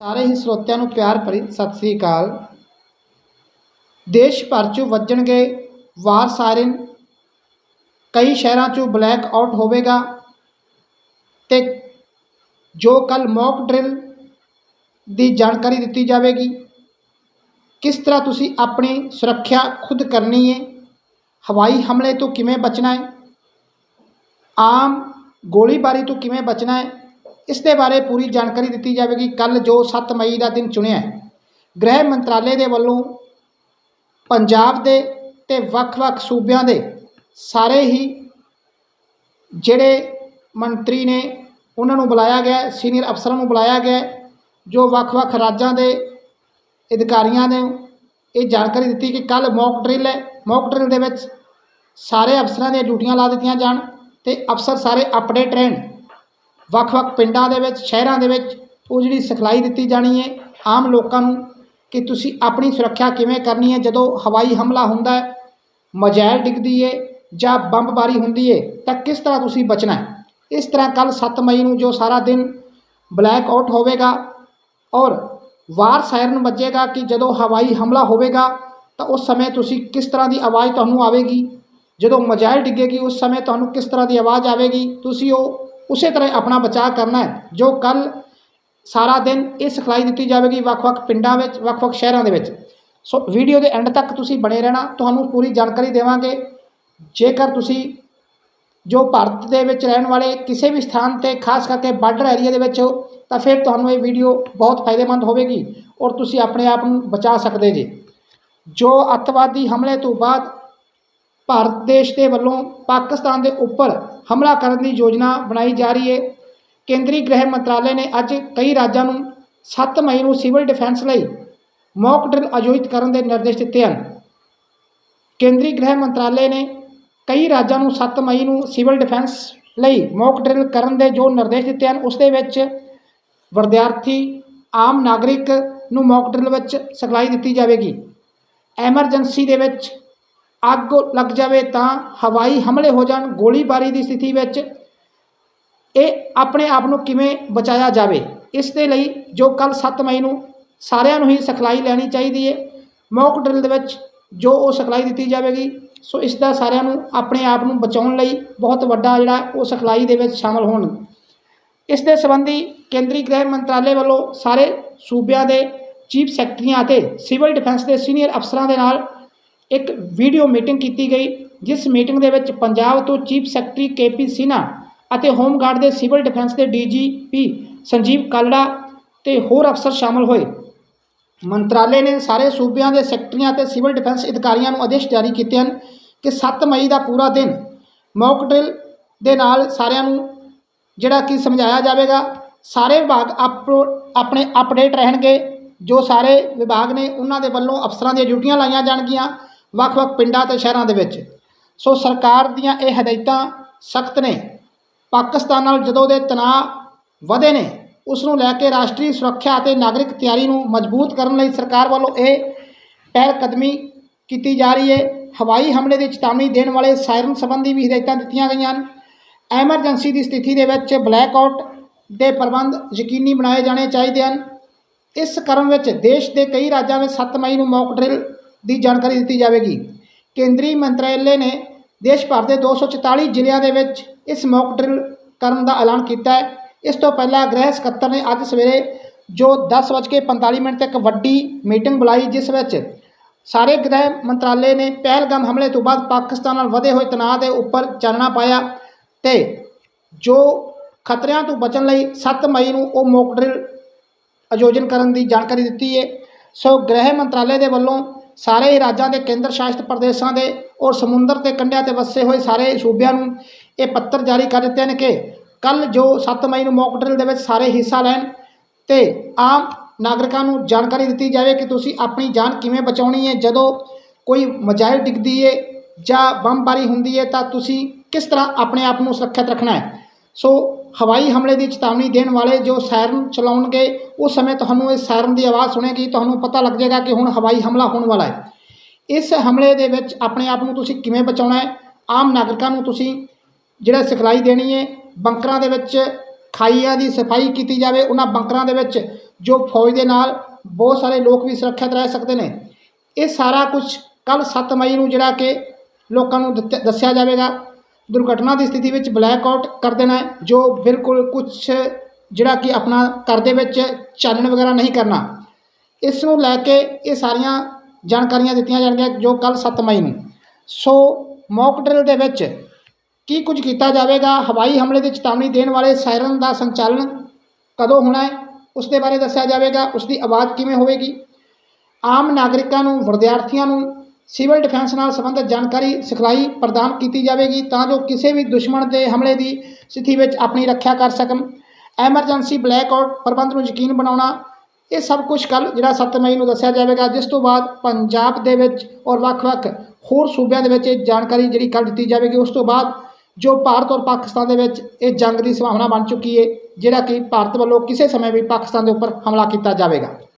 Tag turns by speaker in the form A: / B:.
A: ਸਾਰੇ ਹੀ ਸਰੋਤਿਆਂ ਨੂੰ ਪਿਆਰ ਭਰੀ ਸਤਿ ਸ੍ਰੀ ਅਕਾਲ। ਦੇਸ਼ ਭਰ 'ਚ ਵੱਜਣਗੇ ਵਾਰ ਸਾਇਰਨ ਕਈ ਸ਼ਹਿਰਾਂ 'ਚ ਬਲੈਕ ਆਊਟ ਹੋਵੇਗਾ ਤੇ ਜੋ ਕੱਲ ਮੌਕ ਡਰਿਲ ਦੀ ਜਾਣਕਾਰੀ ਦਿੱਤੀ ਜਾਵੇਗੀ, ਕਿਸ ਤਰ੍ਹਾਂ ਤੁਸੀਂ ਆਪਣੀ ਸੁਰੱਖਿਆ ਖੁਦ ਕਰਨੀ ਹੈ ਹਵਾਈ ਹਮਲੇ ਤੋਂ ਕਿਵੇਂ ਬਚਣਾ ਹੈ ਆਮ ਗੋਲੀਬਾਰੀ ਤੋਂ ਕਿਵੇਂ ਬਚਣਾ ਹੈ ਇਸ ਦੇ ਬਾਰੇ ਪੂਰੀ ਜਾਣਕਾਰੀ ਦਿੱਤੀ ਜਾਵੇਗੀ। ਕੱਲ ਜੋ 7 ਮਈ ਦਾ ਦਿਨ ਚੁਣਿਆ ਹੈ, ਗ੍ਰਹਿ ਮੰਤਰਾਲੇ ਦੇ ਵੱਲੋਂ ਪੰਜਾਬ ਦੇ ਤੇ ਵੱਖ-ਵੱਖ ਸੂਬਿਆਂ ਦੇ ਸਾਰੇ ਹੀ ਜਿਹੜੇ ਮੰਤਰੀ ਨੇ, ਉਹਨਾਂ ਨੂੰ ਬੁਲਾਇਆ ਗਿਆ, ਸੀਨੀਅਰ ਅਫਸਰਾਂ ਨੂੰ ਬੁਲਾਇਆ ਗਿਆ, ਜੋ ਵੱਖ-ਵੱਖ ਰਾਜਾਂ ਦੇ ਅਧਿਕਾਰੀਆਂ ਨੇ ਇਹ ਜਾਣਕਾਰੀ ਦਿੱਤੀ ਕਿ ਕੱਲ ਮੌਕ ਡਰਿਲ ਹੈ। ਮੌਕ ਡਰਿਲ ਦੇ ਵਿੱਚ ਸਾਰੇ ਅਫਸਰਾਂ ਦੀਆਂ ਡਿਊਟੀਆਂ ਲਾ ਦਿੱਤੀਆਂ ਜਾਣ ਤੇ ਅਫਸਰ ਸਾਰੇ ਅਪਡੇਟ ਰਹਿਣ। ਵੱਖ-ਵੱਖ ਪਿੰਡਾਂ ਦੇ ਵਿੱਚ, ਸ਼ਹਿਰਾਂ ਦੇ ਵਿੱਚ ਉਹ ਜਿਹੜੀ ਸਿਖਲਾਈ ਦਿੱਤੀ ਜਾਣੀ ਹੈ, ਆਮ ਲੋਕਾਂ ਨੂੰ ਕਿ ਤੁਸੀਂ ਆਪਣੀ ਸੁਰੱਖਿਆ ਕਿਵੇਂ ਕਰਨੀ ਹੈ, ਜਦੋਂ ਹਵਾਈ ਹਮਲਾ ਹੁੰਦਾ ਹੈ ਮਜਾਇਲ ਡਿੱਗਦੀ ਹੈ ਜਾਂ ਬੰਬਬਾਰੀ ਹੁੰਦੀ ਹੈ, ਤਾਂ ਕਿਸ ਤਰ੍ਹਾਂ ਤੁਸੀਂ ਬਚਣਾ ਹੈ? ਇਸ ਤਰ੍ਹਾਂ ਕੱਲ 7 ਮਈ ਨੂੰ ਜੋ ਸਾਰਾ ਦਿਨ ਬਲੈਕ ਆਊਟ ਹੋਵੇਗਾ ਔਰ ਵਾਰ ਸਾਇਰਨ ਵੱਜੇਗਾ ਕਿ ਜਦੋਂ ਹਵਾਈ ਹਮਲਾ ਹੋਵੇਗਾ, ਤਾਂ ਉਸ ਸਮੇਂ ਤੁਸੀਂ ਕਿਸ ਤਰ੍ਹਾਂ ਦੀ ਆਵਾਜ਼ ਤੁਹਾਨੂੰ ਆਵੇਗੀ? ਜਦੋਂ ਮਜਾਇਲ ਡਿੱਗੇਗੀ, ਉਸ ਸਮੇਂ ਤੁਹਾਨੂੰ ਕਿਸ ਤਰ੍ਹਾਂ ਦੀ ਆਵਾਜ਼ ਆਵੇਗੀ? ਤੁਸੀਂ ਉਹ ਉਸੇ ਤਰ੍ਹਾਂ ਆਪਣਾ ਬਚਾਅ ਕਰਨਾ ਹੈ, ਜੋ ਕੱਲ ਸਾਰਾ ਦਿਨ ਇਹ ਸਿਖਲਾਈ ਦਿੱਤੀ ਜਾਵੇਗੀ ਵੱਖ-ਵੱਖ ਪਿੰਡਾਂ ਵਿੱਚ ਵੱਖ-ਵੱਖ ਸ਼ਹਿਰਾਂ ਦੇ ਵਿੱਚ। ਸੋ ਵੀਡੀਓ ਦੇ ਐਂਡ ਤੱਕ ਤੁਸੀਂ ਬਣੇ ਰਹਿਣਾ, ਤੁਹਾਨੂੰ ਪੂਰੀ ਜਾਣਕਾਰੀ ਦੇਵਾਂਗੇ। ਜੇਕਰ ਤੁਸੀਂ ਜੋ ਭਾਰਤ ਦੇ ਵਿੱਚ ਰਹਿਣ ਵਾਲੇ ਕਿਸੇ ਵੀ ਸਥਾਨ ਤੇ, ਖਾਸ ਕਰਕੇ ਬਾਰਡਰ ਏਰੀਆ ਦੇ ਵਿੱਚ ਹੋ, ਤਾਂ ਫਿਰ ਤੁਹਾਨੂੰ ਇਹ ਵੀਡੀਓ ਬਹੁਤ ਫਾਇਦੇਮੰਦ ਹੋਵੇਗੀ ਔਰ ਤੁਸੀਂ ਆਪਣੇ ਆਪ ਨੂੰ ਬਚਾ ਸਕਦੇ ਜੀ। ਜੋ ਅੱਤਵਾਦੀ ਹਮਲੇ ਤੋਂ ਬਾਅਦ ਭਾਰਤ ਦੇਸ਼ ਦੇ ਵੱਲੋਂ ਪਾਕਿਸਤਾਨ ਦੇ ਉੱਪਰ ਹਮਲਾ ਕਰਨ ਦੀ ਯੋਜਨਾ ਬਣਾਈ ਜਾ ਰਹੀ ਹੈ। ਕੇਂਦਰੀ ਗ੍ਰਹਿ ਮੰਤਰਾਲੇ ਨੇ ਅੱਜ ਕਈ ਰਾਜਾਂ ਨੂੰ 7 ਮਈ ਨੂੰ ਸਿਵਲ ਡਿਫੈਂਸ ਲਈ ਮੌਕ ਡਰਿਲ ਆਯੋਜਿਤ ਕਰਨ ਦੇ ਨਿਰਦੇਸ਼ ਦਿੱਤੇ ਹਨ। ਕੇਂਦਰੀ ਗ੍ਰਹਿ ਮੰਤਰਾਲੇ ਨੇ ਕਈ ਰਾਜਾਂ ਨੂੰ 7 ਮਈ ਨੂੰ ਸਿਵਲ ਡਿਫੈਂਸ ਲਈ ਮੌਕ ਡਰਿਲ ਕਰਨ ਦੇ ਜੋ ਨਿਰਦੇਸ਼ ਦਿੱਤੇ ਹਨ, ਉਸ ਦੇ ਵਿੱਚ ਵਿਦਿਆਰਥੀ, ਆਮ ਨਾਗਰਿਕ ਨੂੰ ਮੌਕ ਡਰਿਲ ਵਿੱਚ ਸਿਖਲਾਈ ਦਿੱਤੀ ਜਾਵੇਗੀ। ਐਮਰਜੈਂਸੀ ਦੇ ਵਿੱਚ ਅੱਗ ਲੱਗ ਜਾਵੇ ਤਾਂ ਹਵਾਈ ਹਮਲੇ ਹੋ ਜਾਣ, ਗੋਲੀਬਾਰੀ ਦੀ ਸਥਿਤੀ ਵਿੱਚ ਇਹ ਆਪਣੇ ਆਪ ਨੂੰ ਕਿਵੇਂ ਬਚਾਇਆ ਜਾਵੇ? ਇਸ ਦੇ ਲਈ ਜੋ ਕੱਲ 7 ਮਈ ਨੂੰ ਸਾਰਿਆਂ ਨੂੰ ਹੀ ਸਿਖਲਾਈ ਲੈਣੀ ਚਾਹੀਦੀ ਹੈ। ਮੌਕ ਡਰਿਲ ਦੇ ਵਿੱਚ ਜੋ ਉਹ ਸਿਖਲਾਈ ਦਿੱਤੀ ਜਾਵੇਗੀ, ਸੋ ਇਸ ਦਾ ਸਾਰਿਆਂ ਨੂੰ ਆਪਣੇ ਆਪ ਨੂੰ ਬਚਾਉਣ ਲਈ ਬਹੁਤ ਵੱਡਾ ਜਿਹੜਾ ਉਹ ਸਿਖਲਾਈ ਦੇ ਵਿੱਚ ਸ਼ਾਮਲ ਹੋਣ। ਇਸ ਦੇ ਸੰਬੰਧੀ ਕੇਂਦਰੀ ਗ੍ਰਹਿ ਮੰਤਰਾਲੇ ਵੱਲੋਂ ਸਾਰੇ ਸੂਬਿਆਂ ਦੇ ਚੀਫ ਸੈਕਟਰੀਆਂ ਅਤੇ ਸਿਵਲ ਡਿਫੈਂਸ ਦੇ ਸੀਨੀਅਰ ਅਫਸਰਾਂ ਦੇ ਨਾਲ ਇੱਕ ਵੀਡੀਓ ਮੀਟਿੰਗ ਕੀਤੀ ਗਈ, ਜਿਸ ਮੀਟਿੰਗ ਦੇ ਵਿੱਚ ਪੰਜਾਬ ਤੋਂ ਚੀਫ ਸੈਕਟਰੀ ਕੇਪੀ ਸਿਨਹਾ ਅਤੇ ਹੋਮਗਾਰਡ ਦੇ ਸਿਵਲ ਡਿਫੈਂਸ ਦੇ ਡੀਜੀਪੀ ਸੰਜੀਵ ਕਾਲੜਾ ਤੇ ਹੋਰ ਅਫਸਰ ਸ਼ਾਮਲ ਹੋਏ। ਮੰਤਰਾਲੇ ਨੇ ਸਾਰੇ ਸੂਬਿਆਂ ਦੇ ਸੈਕਟਰੀਆਂ ਅਤੇ ਸਿਵਲ ਡਿਫੈਂਸ ਅਧਿਕਾਰੀਆਂ ਨੂੰ ਆਦੇਸ਼ ਜਾਰੀ ਕੀਤੇ ਹਨ ਕਿ 7 ਮਈ ਦਾ ਪੂਰਾ ਦਿਨ ਮੌਕ ਡਰਿਲ ਦੇ ਨਾਲ ਸਾਰਿਆਂ ਨੂੰ ਜਿਹੜਾ ਕਿ ਸਮਝਾਇਆ ਜਾਵੇਗਾ, ਸਾਰੇ ਵਿਭਾਗ ਆਪੋ ਆਪਣੇ ਅਪਡੇਟ ਰਹਿਣਗੇ, ਜੋ ਸਾਰੇ ਵਿਭਾਗ ਨੇ ਉਹਨਾਂ ਦੇ ਵੱਲੋਂ ਅਫਸਰਾਂ ਦੀਆਂ ਡਿਊਟੀਆਂ ਲਾਈਆਂ ਜਾਣਗੀਆਂ। ਵੱਖ-ਵੱਖ ਪਿੰਡਾਂ ਤੇ ਸ਼ਹਿਰਾਂ ਦੇ ਵਿੱਚ। ਸੋ ਸਰਕਾਰ ਦੀਆਂ ਇਹ ਹਦਾਇਤਾਂ ਸਖਤ ਨੇ। ਪਾਕਿਸਤਾਨ ਨਾਲ ਜਦੋਂ ਦੇ ਤਣਾਅ ਵਧੇ ਨੇ ਉਸ ਨੂੰ ਲੈ ਕੇ ਰਾਸ਼ਟਰੀ ਸੁਰੱਖਿਆ ਅਤੇ ਨਾਗਰਿਕ ਤਿਆਰੀ ਨੂੰ ਮਜ਼ਬੂਤ ਕਰਨ ਲਈ ਸਰਕਾਰ ਵੱਲੋਂ ਇਹ ਪਹਿਲ ਕਦਮੀ ਕੀਤੀ ਜਾ ਰਹੀ ਹੈ। ਹਵਾਈ ਹਮਲੇ ਦੀ ਚੇਤਾਵਨੀ ਦੇਣ ਵਾਲੇ ਸਾਇਰਨ ਸੰਬੰਧੀ ਵੀ ਹਦਾਇਤਾਂ ਦਿੱਤੀਆਂ ਗਈਆਂ ਹਨ। ਐਮਰਜੈਂਸੀ ਦੀ ਸਥਿਤੀ ਦੇ ਵਿੱਚ ਬਲੈਕ ਆਊਟ ਦੇ ਪ੍ਰਬੰਧ ਯਕੀਨੀ ਬਣਾਏ ਜਾਣੇ ਚਾਹੀਦੇ ਹਨ। ਇਸ ਕਰਮ ਵਿੱਚ ਦੇਸ਼ ਦੇ ਕਈ ਰਾਜਾਂ ਵਿੱਚ 7 ਮਈ ਨੂੰ ਮੌਕ ਡਰਿਲ ਦੀ ਜਾਣਕਾਰੀ ਦਿੱਤੀ ਜਾਵੇਗੀ। ਕੇਂਦਰੀ ਮੰਤਰਾਲੇ ਨੇ ਦੇਸ਼ ਭਰ ਦੇ 244 ਜ਼ਿਲ੍ਹਿਆਂ ਦੇ ਵਿੱਚ ਇਸ ਮੌਕ ਡਰਿਲ ਕਰਨ ਦਾ ਐਲਾਨ ਕੀਤਾ ਹੈ। ਇਸ ਤੋਂ ਪਹਿਲਾਂ ਗ੍ਰਹਿ ਸਕੱਤਰ ਨੇ ਅੱਜ ਸਵੇਰੇ ਜੋ 10:45 ਮਿੰਟ ਤੱਕ ਵੱਡੀ ਮੀਟਿੰਗ ਬੁਲਾਈ, ਜਿਸ ਵਿੱਚ ਸਾਰੇ ਗ੍ਰਹਿ ਮੰਤਰਾਲੇ ਨੇ ਪਹਿਲਗਾਮ ਹਮਲੇ ਤੋਂ ਬਾਅਦ ਪਾਕਿਸਤਾਨ ਨਾਲ ਵਧੇ ਹੋਏ ਤਣਾਅ ਦੇ ਉੱਪਰ ਚਾਨਣਾ ਪਾਇਆ ਤੇ ਜੋ ਖਤਰਿਆਂ ਤੋਂ ਬਚਣ ਲਈ 7 ਮਈ ਨੂੰ ਉਹ ਮੌਕ ਡਰਿਲ ਆਯੋਜਨ ਕਰਨ ਦੀ ਜਾਣਕਾਰੀ ਦਿੱਤੀ ਹੈ। ਸੋ ਗ੍ਰਹਿ ਮੰਤਰਾਲੇ ਦੇ ਵੱਲੋਂ ਸਾਰੇ ਹੀ ਰਾਜਾਂ ਦੇ ਕੇਂਦਰ ਸ਼ਾਸਿਤ ਪ੍ਰਦੇਸ਼ਾਂ ਦੇ ਔਰ ਸਮੁੰਦਰ ਦੇ ਕੰਢਿਆਂ ਤੇ ਵਸੇ ਹੋਏ ਸਾਰੇ ਸੂਬਿਆਂ ਨੂੰ ਇਹ ਪੱਤਰ ਜਾਰੀ ਕਰ ਦਿੱਤੇ ਨੇ ਕਿ ਕੱਲ ਜੋ 7 ਮਈ ਨੂੰ ਮੌਕ ਡਰਿਲ ਦੇ ਵਿੱਚ ਸਾਰੇ ਹਿੱਸਾ ਲੈਣ ਤੇ ਆਮ ਨਾਗਰਿਕਾਂ ਨੂੰ ਜਾਣਕਾਰੀ ਦਿੱਤੀ ਜਾਵੇ ਕਿ ਤੁਸੀਂ ਆਪਣੀ ਜਾਨ ਕਿਵੇਂ ਬਚਾਉਣੀ ਹੈ, ਜਦੋਂ ਕੋਈ ਮਜਾਇਲ ਡਿੱਗਦੀ ਹੈ ਜਾਂ ਬੰਬਾਰੀ ਹੁੰਦੀ ਹੈ ਤਾਂ ਤੁਸੀਂ ਕਿਸ ਤਰ੍ਹਾਂ ਆਪਣੇ ਆਪ ਨੂੰ ਸੁਰੱਖਿਅਤ ਰੱਖਣਾ ਹੈ। ਸੋ ਹਵਾਈ ਹਮਲੇ ਦੀ ਚੇਤਾਵਨੀ ਦੇਣ ਵਾਲੇ ਜੋ ਸਾਇਰਨ ਚਲਾਉਣਗੇ, ਉਸ ਸਮੇਂ ਤੁਹਾਨੂੰ ਇਸ ਸਾਇਰਨ ਦੀ ਆਵਾਜ਼ ਸੁਣੇਗੀ, ਤੁਹਾਨੂੰ ਪਤਾ ਲੱਗ ਜਾਏਗਾ ਕਿ ਹੁਣ ਹਵਾਈ ਹਮਲਾ ਹੋਣ ਵਾਲਾ ਹੈ। ਇਸ ਹਮਲੇ ਦੇ ਵਿੱਚ ਆਪਣੇ ਆਪ ਨੂੰ ਤੁਸੀਂ ਕਿਵੇਂ ਬਚਾਉਣਾ ਹੈ? ਆਮ ਨਾਗਰਿਕਾਂ ਨੂੰ ਤੁਸੀਂ ਜਿਹੜਾ ਸਿਖਲਾਈ ਦੇਣੀ ਹੈ, ਬੰਕਰਾਂ ਦੇ ਵਿੱਚ ਖਾਈਆਂ ਦੀ ਸਫ਼ਾਈ ਕੀਤੀ ਜਾਵੇ। ਉਹਨਾਂ ਬੰਕਰਾਂ ਦੇ ਵਿੱਚ ਜੋ ਫੌਜ ਦੇ ਨਾਲ ਬਹੁਤ ਸਾਰੇ ਲੋਕ ਵੀ ਸੁਰੱਖਿਅਤ ਰਹਿ ਸਕਦੇ ਨੇ। ਇਹ ਸਾਰਾ ਕੁਝ ਕੱਲ੍ਹ 7 ਮਈ ਨੂੰ ਜਿਹੜਾ ਕਿ ਲੋਕਾਂ ਨੂੰ ਦਿੱਤ- ਦੱਸਿਆ ਜਾਵੇਗਾ। ਦੁਰਘਟਨਾ ਦੀ ਸਥਿਤੀ ਵਿੱਚ ਬਲੈਕ ਆਊਟ ਕਰ ਦੇਣਾ ਹੈ, ਜੋ ਬਿਲਕੁਲ ਕੁਝ ਜਿਹੜਾ ਕਿ ਆਪਣਾ ਘਰ ਦੇ ਵਿੱਚ ਚਾਨਣ ਵਗੈਰਾ ਨਹੀਂ ਕਰਨਾ। ਇਸ ਨੂੰ ਲੈ ਕੇ ਇਹ ਸਾਰੀਆਂ ਜਾਣਕਾਰੀਆਂ ਦਿੱਤੀਆਂ ਜਾਣਗੀਆਂ ਜੋ ਕੱਲ੍ਹ 7 ਮਈ ਨੂੰ। ਸੋ ਮੌਕ ਡਰਿਲ ਦੇ ਵਿੱਚ ਕੀ ਕੁਝ ਕੀਤਾ ਜਾਵੇਗਾ? ਹਵਾਈ ਹਮਲੇ ਦੀ ਚੇਤਾਵਨੀ ਦੇਣ ਵਾਲੇ ਸਾਇਰਨ ਦਾ ਸੰਚਾਲਨ ਕਦੋਂ ਹੋਣਾ ਹੈ? ਉਸ ਦੇ ਬਾਰੇ ਦੱਸਿਆ ਜਾਵੇਗਾ। ਉਸ ਦੀ ਆਵਾਜ਼ ਕਿਵੇਂ ਹੋਵੇਗੀ? ਆਮ ਨਾਗਰਿਕਾਂ ਨੂੰ ਵਿਦਿਆਰਥੀਆਂ ਨੂੰ ਸਿਵਲ ਡਿਫੈਂਸ ਨਾਲ ਸੰਬੰਧਿਤ ਜਾਣਕਾਰੀ ਸਿਖਲਾਈ ਪ੍ਰਦਾਨ ਕੀਤੀ ਜਾਵੇਗੀ ਤਾਂ ਜੋ ਕਿਸੇ ਵੀ ਦੁਸ਼ਮਣ ਦੇ ਹਮਲੇ ਦੀ ਸਥਿਤੀ ਵਿੱਚ ਆਪਣੀ ਰੱਖਿਆ ਕਰ ਸਕਣ। ਐਮਰਜੈਂਸੀ ਬਲੈਕ ਆਊਟ ਪ੍ਰਬੰਧ ਨੂੰ ਯਕੀਨ ਬਣਾਉਣਾ, ਇਹ ਸਭ ਕੁਝ ਕੱਲ੍ਹ, ਜਿਹੜਾ 7 ਮਈ ਨੂੰ ਦੱਸਿਆ ਜਾਵੇਗਾ, ਜਿਸ ਤੋਂ ਬਾਅਦ ਪੰਜਾਬ ਦੇ ਵਿੱਚ ਔਰ ਵੱਖ-ਵੱਖ ਹੋਰ ਸੂਬਿਆਂ ਦੇ ਵਿੱਚ ਇਹ ਜਾਣਕਾਰੀ ਜਿਹੜੀ ਕੱਲ੍ਹ ਦਿੱਤੀ ਜਾਵੇਗੀ, ਉਸ ਤੋਂ ਬਾਅਦ ਜੋ ਭਾਰਤ ਔਰ ਪਾਕਿਸਤਾਨ ਦੇ ਵਿੱਚ ਇਹ ਜੰਗ ਦੀ ਸੰਭਾਵਨਾ ਬਣ ਚੁੱਕੀ ਹੈ, ਜਿਹੜਾ ਕਿ ਭਾਰਤ ਵੱਲੋਂ ਕਿਸੇ ਸਮੇਂ ਵੀ ਪਾਕਿਸਤਾਨ ਦੇ ਉੱਪਰ ਹਮਲਾ ਕੀਤਾ ਜਾਵੇਗਾ।